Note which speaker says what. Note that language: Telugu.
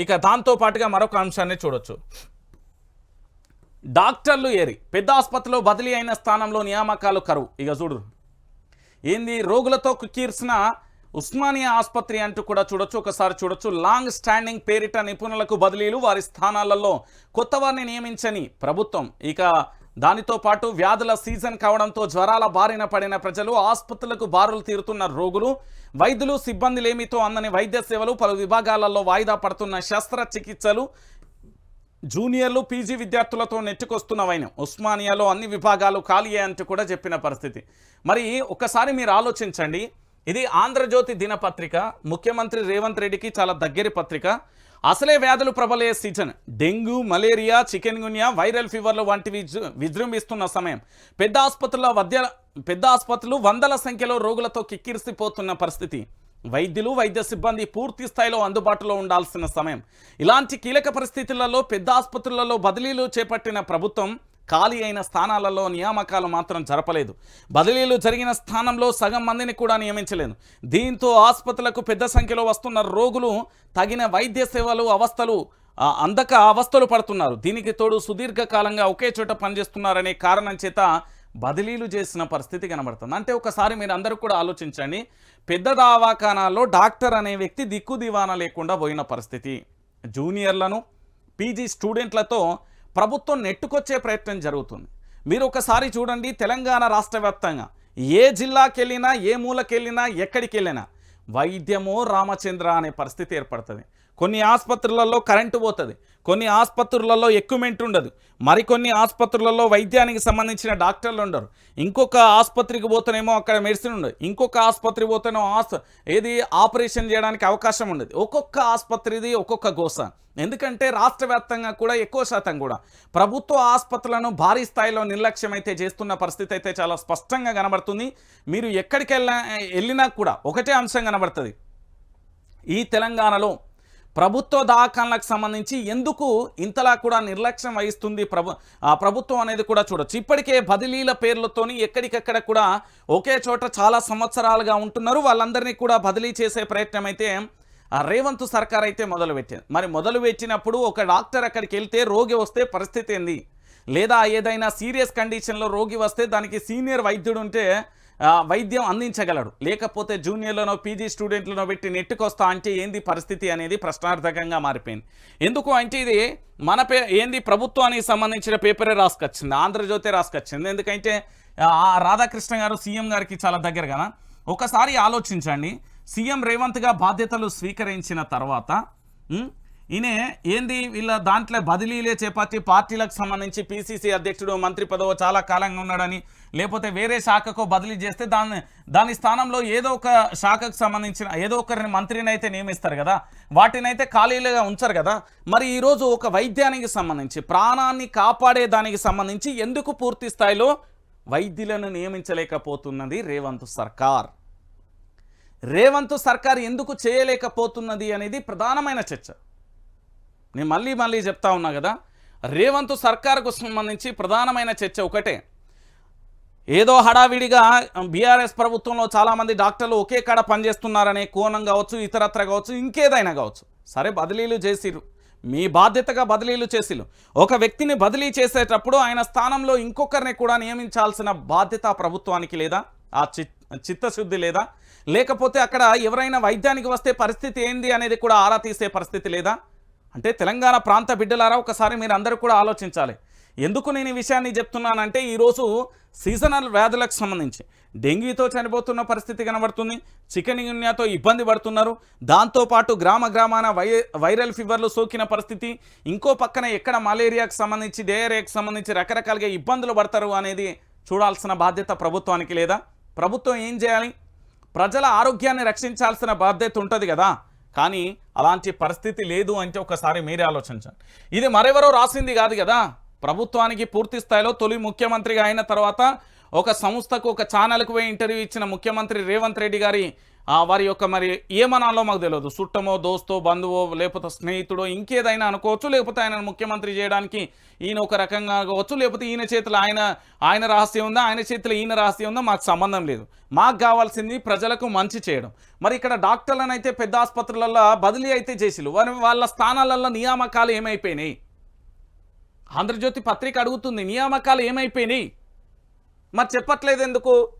Speaker 1: ఇక దాంతో పాటుగా మరొక అంశాన్ని చూడొచ్చు. డాక్టర్లు ఏరి పెద్ద ఆసుపత్రిలో బదిలీ అయిన స్థానంలో నియామకాలు కరువు. ఇక చూడు. ఏంది? రోగులతో కుకీర్చిన ఉస్మానియా ఆసుపత్రి అంటూ కూడా చూడొచ్చు. ఒకసారి చూడొచ్చు. లాంగ్ స్టాండింగ్ పేరిట నిపుణులకు బదిలీలు వారి స్థానాలలో కొత్త వారిని నియమించని ప్రభుత్వం. ఇక దానితో పాటు వ్యాధుల సీజన్ కావడంతో జ్వరాల బారిన పడిన ప్రజలు ఆసుపత్రులకు బారులు తీరుతున్న రోగులు వైద్యులు సిబ్బందిలేమితో అందని వైద్య సేవలు పలు విభాగాలలో వాయిదా పడుతున్న శస్త్రచికిత్సలు జూనియర్లు పీజీ విద్యార్థులతో నెట్టుకొస్తున్న వైనం ఉస్మానియాలో అన్ని విభాగాలు ఖాళీ అంటూ కూడా చెప్పిన పరిస్థితి. మరి ఒకసారి మీరు ఆలోచించండి. ఇది ఆంధ్రజ్యోతి దినపత్రిక. ముఖ్యమంత్రి రేవంత్ రెడ్డికి చాలా దగ్గరి పత్రిక. అసలే వ్యాధులు ప్రబలే season. Dengue malaria chikungunya viral ఫీవర్లు వంటివి విజృంభిస్తున్న సమయం. పెద్ద ఆసుపత్రుల వద్య పెద్ద ఆసుపత్రులు వందల సంఖ్యలో రోగులతో కిక్కిరిసిపోతున్న పరిస్థితి. వైద్యులు వైద్య సిబ్బంది పూర్తి స్థాయిలో అందుబాటులో ఉండాల్సిన సమయం. ఇలాంటి కీలక పరిస్థితులలో పెద్ద ఆసుపత్రులలో బదిలీలు చేపట్టిన ప్రభుత్వం ఖాళీ అయిన స్థానాలలో నియామకాలు మాత్రం జరపలేదు. బదిలీలు జరిగిన స్థానంలో సగం మందిని కూడా నియమించలేదు. దీంతో ఆసుపత్రులకు పెద్ద సంఖ్యలో వస్తున్న రోగులు తగిన వైద్య సేవలు అవస్థలు అందక అవస్థలు పడుతున్నారు. దీనికి తోడు సుదీర్ఘకాలంగా ఒకే చోట పనిచేస్తున్నారనే కారణం చేత బదిలీలు చేసిన పరిస్థితి కనబడుతుంది. అంటే ఒకసారి మీరు అందరూ కూడా ఆలోచించండి. పెద్ద దవాఖానాల్లో డాక్టర్ అనే వ్యక్తి దిక్కు దివానా లేకుండా పోయిన పరిస్థితి. జూనియర్లను పీజీ స్టూడెంట్లతో ప్రభుత్వం నెట్టుకొచ్చే ప్రయత్నం జరుగుతుంది. మీరు ఒకసారి చూడండి తెలంగాణ రాష్ట్ర వ్యాప్తంగా. ఏ జిల్లాకి వెళ్ళినా ఏ మూలకెళ్ళినా ఎక్కడికి వెళ్ళినా వైద్యమో రామచంద్ర అనే పరిస్థితి ఏర్పడుతుంది. కొన్ని ఆసుపత్రులలో కరెంటు పోతుంది కొన్ని ఆసుపత్రులలో ఎక్విప్మెంట్ ఉండదు మరికొన్ని ఆసుపత్రులలో వైద్యానికి సంబంధించిన డాక్టర్లు ఉండరు. ఇంకొక ఆసుపత్రికి పోతేనేమో అక్కడ మెడిసిన్ ఉండదు ఇంకొక ఆసుపత్రి పోతేనో ఆస్ ఏది ఆపరేషన్ చేయడానికి అవకాశం ఉండదు. ఒక్కొక్క ఆసుపత్రిది ఒక్కొక్క గోస. ఎందుకంటే రాష్ట్ర వ్యాప్తంగా కూడా ఎక్కువ శాతం కూడా ప్రభుత్వ ఆసుపత్రులను భారీ స్థాయిలో నిర్లక్ష్యం అయితే చేస్తున్న పరిస్థితి అయితే చాలా స్పష్టంగా కనబడుతుంది. మీరు ఎక్కడికి వెళ్ళినా కూడా ఒకటే అంశం కనబడుతుంది. ఈ తెలంగాణలో ప్రభుత్వ దవాఖానలకు సంబంధించి ఎందుకు ఇంతలా కూడా నిర్లక్ష్యం వహిస్తుంది ప్రభు ఆ ప్రభుత్వం అనేది కూడా చూడొచ్చు. ఇప్పటికే బదిలీల పేర్లతోని ఎక్కడికెక్కడ కూడా ఒకే చోట చాలా సంవత్సరాలుగా ఉంటున్నారు. వాళ్ళందరినీ కూడా బదిలీ చేసే ప్రయత్నం అయితే ఆ రేవంత్ సర్కార్ అయితే మొదలుపెట్టింది. మరి మొదలుపెట్టినప్పుడు ఒక డాక్టర్ అక్కడికి వెళ్తే రోగి వస్తే పరిస్థితి ఏంది? లేదా ఏదైనా సీరియస్ కండిషన్లో రోగి వస్తే దానికి సీనియర్ వైద్యుడు ఉంటే వైద్యం అందించగలడు. లేకపోతే జూనియర్లోనో పీజీ స్టూడెంట్లను పెట్టి నెట్టుకొస్తా అంటే ఏంది పరిస్థితి అనేది ప్రశ్నార్థకంగా మారిపోయింది. ఎందుకు అంటే ఇది మన పే ఏంది ప్రభుత్వానికి సంబంధించిన పేపరే రాసుకొచ్చింది ఆంధ్రజ్యోతి రాసుకొచ్చింది. ఎందుకంటే ఆ రాధాకృష్ణ గారు సీఎం గారికి చాలా దగ్గర కదా. ఒకసారి ఆలోచించండి. సీఎం రేవంత్గా బాధ్యతలు స్వీకరించిన తర్వాత ఈయనే ఏంది వీళ్ళ దాంట్లో బదిలీలే చేపట్టి పార్టీలకు సంబంధించి పీసీసీ అధ్యక్షుడు మంత్రి పదవ చాలా కాలంగా ఉన్నాడని లేకపోతే వేరే శాఖకు బదిలీ చేస్తే దాన్ని దాని స్థానంలో ఏదో ఒక శాఖకు సంబంధించిన ఏదో ఒకరిని మంత్రిని అయితే నియమిస్తారు కదా వాటినైతే ఖాళీలుగా ఉంచరు కదా. మరి ఈరోజు ఒక వైద్యానికి సంబంధించి ప్రాణాన్ని కాపాడే దానికి సంబంధించి ఎందుకు పూర్తి స్థాయిలో వైద్యులను నియమించలేకపోతున్నది రేవంత్ సర్కార్? రేవంత్ సర్కార్ ఎందుకు చేయలేకపోతున్నది అనేది ప్రధానమైన చర్చ. నేను మళ్ళీ మళ్ళీ చెప్తా ఉన్నా కదా రేవంత్ సర్కార్కు సంబంధించి ప్రధానమైన చర్చ ఒకటే. ఏదో హడావిడిగా బీఆర్ఎస్ ప్రభుత్వంలో చాలామంది డాక్టర్లు ఒకే కాడ పనిచేస్తున్నారనే కోణం కావచ్చు ఇతరత్ర కావచ్చు ఇంకేదైనా కావచ్చు. సరే బదిలీలు చేసిరు మీ బాధ్యతగా బదిలీలు చేసిరు ఒక వ్యక్తిని బదిలీ చేసేటప్పుడు ఆయన స్థానంలో ఇంకొకరిని కూడా నియమించాల్సిన బాధ్యత ప్రభుత్వానికి లేదా ఆ చిత్ చిత్తశుద్ధి లేదా? లేకపోతే అక్కడ ఎవరైనా వైద్యానికి వస్తే పరిస్థితి ఏంది అనేది కూడా ఆరా తీసే పరిస్థితి లేదా? అంటే తెలంగాణ ప్రాంత బిడ్డలారా ఒకసారి మీరు అందరూ కూడా ఆలోచించాలి. ఎందుకు నేను ఈ విషయాన్ని చెప్తున్నానంటే ఈరోజు సీజనల్ వ్యాధులకు సంబంధించి. డెంగ్యూతో చనిపోతున్న పరిస్థితి కనబడుతుంది చికెన్ గున్యాతో ఇబ్బంది పడుతున్నారు దాంతోపాటు గ్రామ గ్రామాన వై వైరల్ ఫీవర్లు సోకిన పరిస్థితి ఇంకో పక్కన ఎక్కడ మలేరియాకు సంబంధించి డయేరియాకు సంబంధించి రకరకాలుగా ఇబ్బందులు పడతారు అనేది చూడాల్సిన బాధ్యత ప్రభుత్వానికి లేదా? ప్రభుత్వం ఏం చేయాలి? ప్రజల ఆరోగ్యాన్ని రక్షించాల్సిన బాధ్యత ఉంటుంది కదా. కానీ అలాంటి పరిస్థితి లేదు అంటే ఒకసారి మీరే ఆలోచించండి. ఇది మరెవరో రాసింది కాదు కదా. ప్రభుత్వానికి పూర్తి స్థాయిలో తొలి ముఖ్యమంత్రిగా అయిన తర్వాత ఒక సంస్థకు ఒక ఛానల్కు పోయి ఇంటర్వ్యూ ఇచ్చిన ముఖ్యమంత్రి రేవంత్ రెడ్డి గారి వారి యొక్క మరి ఏమనాలో మాకు తెలియదు. చుట్టమో దోస్తో బంధువో లేకపోతే స్నేహితుడో ఇంకేదైనా అనుకోవచ్చు లేకపోతే ఆయన ముఖ్యమంత్రి చేయడానికి ఈయన ఒక రకంగా కావచ్చు లేకపోతే ఈయన చేతిలో ఆయన ఆయన రహస్యం ఉందా ఆయన చేతిలో ఈయన రహస్యం ఉందా మాకు సంబంధం లేదు. మాకు కావాల్సింది ప్రజలకు మంచి చేయడం. మరి ఇక్కడ డాక్టర్లను అయితే పెద్ద ఆసుపత్రులలో బదిలీ అయితే చేసిలు వారి వాళ్ళ స్థానాలలో నియామకాలు ఏమైపోయినాయి? ఆంధ్రజ్యోతి పత్రిక అడుగుతుంది నియామకాలు ఏమైపోయినాయి? మరి చెప్పట్లేదు ఎందుకు?